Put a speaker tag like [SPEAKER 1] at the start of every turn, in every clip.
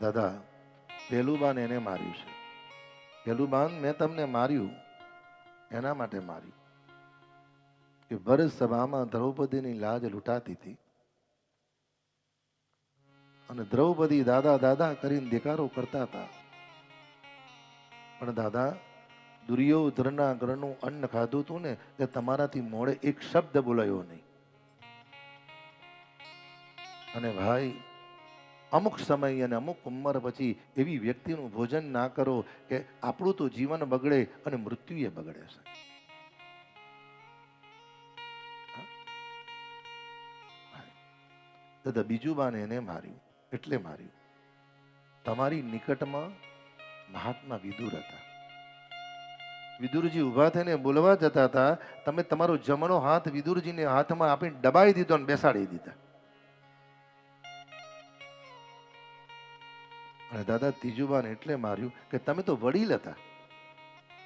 [SPEAKER 1] દાદા પહેલું એને માર્યું છે. પહેલું મેં તમને માર્યું, એના માટે માર્યું. કે ભરત દ્રૌપદીની લાજ લૂંટાતી હતી. અને દ્રૌપદી દાદા દાદા કરીને દેકારો કરતા હતા. પણ દાદા, દુર્યોધનના ગ્રહનું અન્ન ખાધું હતું ને તે તમારાથી મોડે એક શબ્દ બોલાયો નહીં. અને ભાઈ અમુક સમય અને અમુક ઉંમર પછી એવી વ્યક્તિનું ભોજન ના કરો કે આપણું તો જીવન બગડે અને મૃત્યુએ બગડે છે. દાદા, બીજું બાને એને માર્યું, એટલે માર્યું. તમારી નિકટમાં મહાત્મા વિદુર હતા. વિદુરજી ઊભા થઈને બોલવા જતા હતા, તમે તમારો જમણો હાથ વિદુરજીને હાથમાં આપીને દબાઈ દીધો અને બેસાડી દીધા. અને દાદા ત્રીજુબાને એટલે માર્યું કે તમે તો વડીલ હતા.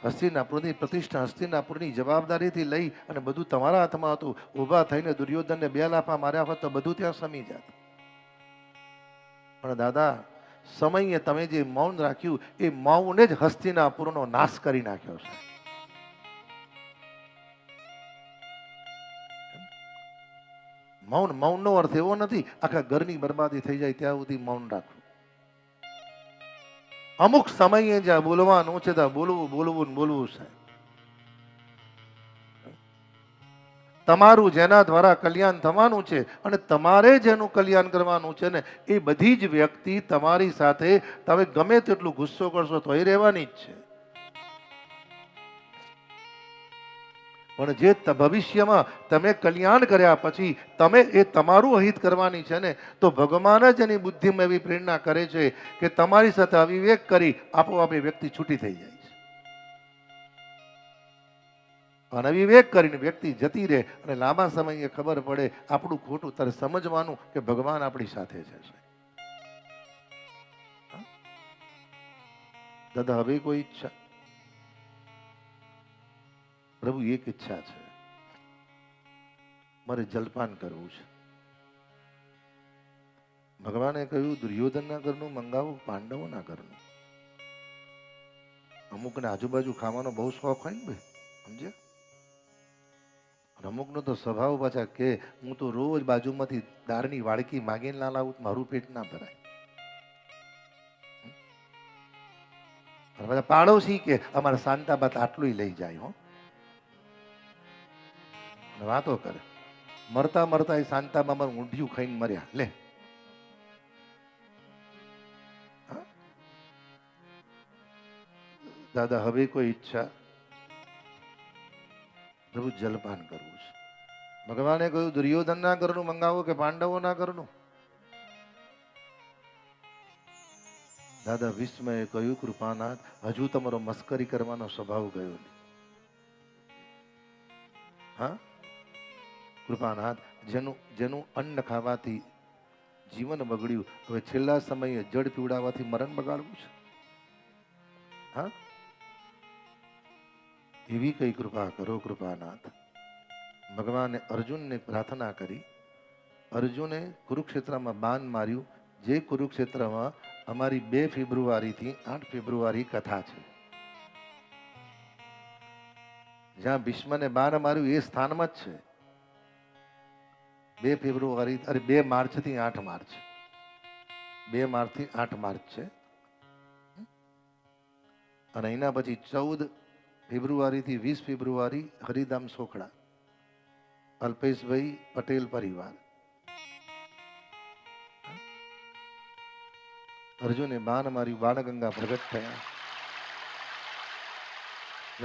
[SPEAKER 1] હસ્તિનાપુરની પ્રતિષ્ઠા હસ્તિનાપુરની જવાબદારીથી લઈ અને બધું તમારા હાથમાં હતું. ઊભા થઈને દુર્યોધનને બે લાફા માર્યા હોત તો બધું ત્યાં સમી જાત. પણ દાદા, સમયે તમે જે મૌન રાખ્યું, એ મૌને જ હસ્તિનાપુરનો નાશ કરી નાખ્યો છે. મૌન, મૌનનો અર્થ એવો નથી, આખા ઘરની બરબાદી થઈ જાય ત્યાં સુધી મૌન રાખવું. અમુક સમયે જ્યાં બોલવાનું છે ત્યાં બોલવું બોલવું બોલવું છે. તમારું જેના દ્વારા કલ્યાણ થવાનું છે અને તમારે જેનું કલ્યાણ કરવાનું છે ને, એ બધી જ વ્યક્તિ તમારી સાથે, તમે ગમે તેટલું ગુસ્સો કરશો તો એ રહેવાની જ છે. પણ જે ભવિષ્યમાં તમે કલ્યાણ કર્યા પછી તમે એ તમારું અહિત કરવાની છે ને, તો ભગવાન જ એની બુદ્ધિમાં એવી પ્રેરણા કરે છે કે તમારી સાથે અવિવેક કરી આપોઆપ એ વ્યક્તિ છૂટી થઈ જાય છે. અને અવિવેક કરીને વ્યક્તિ જતી રહે અને લાંબા સમયે ખબર પડે આપણું ખોટું, તારે સમજવાનું કે ભગવાન આપણી સાથે છે દાદા, હવે કોઈ ઈચ્છા? પ્રભુ, એક ઈચ્છા છે. મારે જલપાન કરવું છે. ભગવાને કહ્યું, દુર્યોધનના ઘરનું મંગાવું, પાંડવોના ઘરનું. અમુકને આજુબાજુ ખાવાનો બહુ શોખ હોય ને ભાઈ, સમજ્યા? અમુકનો તો સ્વભાવ પાછા કે, હું તો રોજ બાજુમાંથી દાળની વાડકી માગીને ના લાવું, મારું પેટ ના ભરાય. પાડોશી કે, અમારા શાંતાબાદ આટલું લઈ જાય, હો. વાતો કરે. મરતા મરતા એ શાંતાબા મારું ઊંધિયું ખાઈને મર્યા. લે? દાદા, હવે કોઈ ઈચ્છા? પ્રભુ, જલપાન કરવું છે. ભગવાને કહ્યું દુર્યોધનના ઘરનું મંગાવો કે પાંડવોના ઘરનું દાદા, વિસ્મયે કહ્યું, કૃપાનાથ, હજુ તમારો મસ્કરી કરવાનો સ્વભાવ ગયો નહીં. હા? કૃપાનાથ, જેનું જેનું અન્ન ખાવાથી જીવન બગડ્યું. હવે છેલ્લા સમયે જળ પીવડાવવાથી મરણ બગાડવું છે? હા? એવી કઈ કૃપા કરો કૃપાનાથ. ભગવાને અર્જુનને પ્રાર્થના કરી. અર્જુને કુરુક્ષેત્રમાં બાન માર્યું. જે કુરુક્ષેત્રમાં અમારી બે ફેબ્રુઆરીથી આઠ ફેબ્રુઆરી કથા છે. જ્યાં ભીષ્મને બાણ માર્યું એ સ્થાનમાં જ છે. બે ફેબ્રુઆરી, અરે બે માર્ચથી આઠ માર્ચ. બે માર્ચથી આઠ માર્ચ છે. અને એના પછી ચૌદ ફેબ્રુઆરીથી વીસ ફેબ્રુઆરી હરિધામ સોખડા. અલ્પેશભાઈ પટેલ પરિવાર. અર્જુને બાણ માર્યું, બાણગંગા પ્રગટ થયા.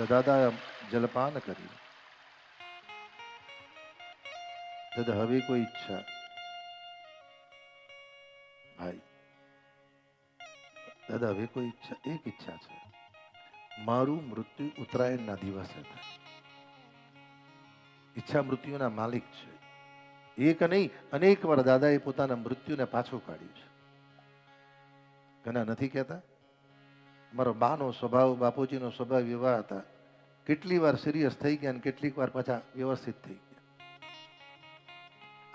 [SPEAKER 1] દાદા જલપાન કર્યું. દાદા હવે કોઈ ઈચ્છા ભાઈ દાદા હવે કોઈ ઈચ્છા એક ઈચ્છા છે મારું મૃત્યુ ઉત્તરાયણના દિવસે થાય ઈચ્છા મૃત્યુના માલિક છે એક નહીં અનેક વાર દાદાએ પોતાના મૃત્યુને પાછું કાઢ્યું છે। ઘણા નથી કહેતા? મારો બાનો સ્વભાવ, બાપુજીનો સ્વભાવ એવા હતા. કેટલી વાર સિરિયસ થઈ ગયા અને કેટલીક વાર પાછા વ્યવસ્થિત થઈ ગયા.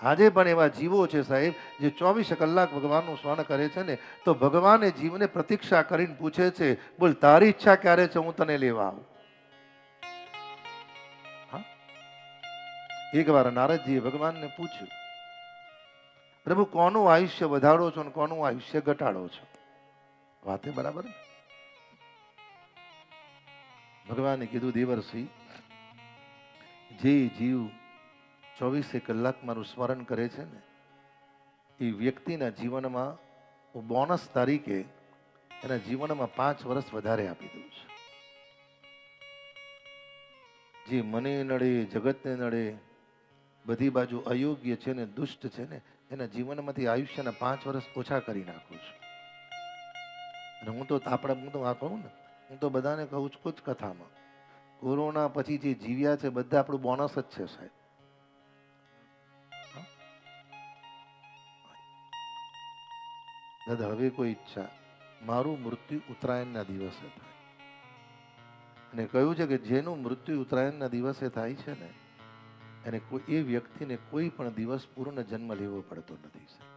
[SPEAKER 1] આજે પણ એવા જીવો છે સાહેબ, જે ચોવીસ કલાક ભગવાનનું સ્મરણ કરે છે ને, તો ભગવાને જીવને પ્રતીક્ષા કરીને પૂછે છે, બોલ, તારી ઈચ્છા ક્યારે છે? હું તને લેવા આવું. હા? એકવાર નારદજીએ ભગવાનને પૂછ્યું, પ્રભુ, કોનું આયુષ્ય વધારો છો અને કોનું આયુષ્ય ઘટાડો છો? વાતે બરાબર? ભગવાને કીધું દેવરસિંહ જે જીવ ચોવીસે કલાક મારું સ્મરણ કરે છે ને, એ વ્યક્તિના જીવનમાં હું બોનસ તરીકે એના જીવનમાં પાંચ વર્ષ વધારે આપી દઉં છું. જે મને નડે, જગતને નડે, બધી બાજુ અયોગ્ય છે ને, દુષ્ટ છે ને, એના જીવનમાંથી આયુષ્યના પાંચ વર્ષ ઓછા કરી નાખું છું. અને હું તો આપણે હું તો આ કહું ને, હું તો બધાને કહું છું જ કથામાં, કોરોના પછી જે જીવ્યા છે, બધા આપણું બોનસ જ છે સાહેબ. દાદા હવે કોઈ ઈચ્છા. મારું મૃત્યુ ઉત્તરાયણના દિવસે થાય. અને કહ્યું છે કે જેનું મૃત્યુ ઉત્તરાયણના દિવસે થાય છે ને, એને કોઈ, એ વ્યક્તિને કોઈ પણ દિવસ પૂર્ણ જન્મ લેવો પડતો નથી, સાહેબ.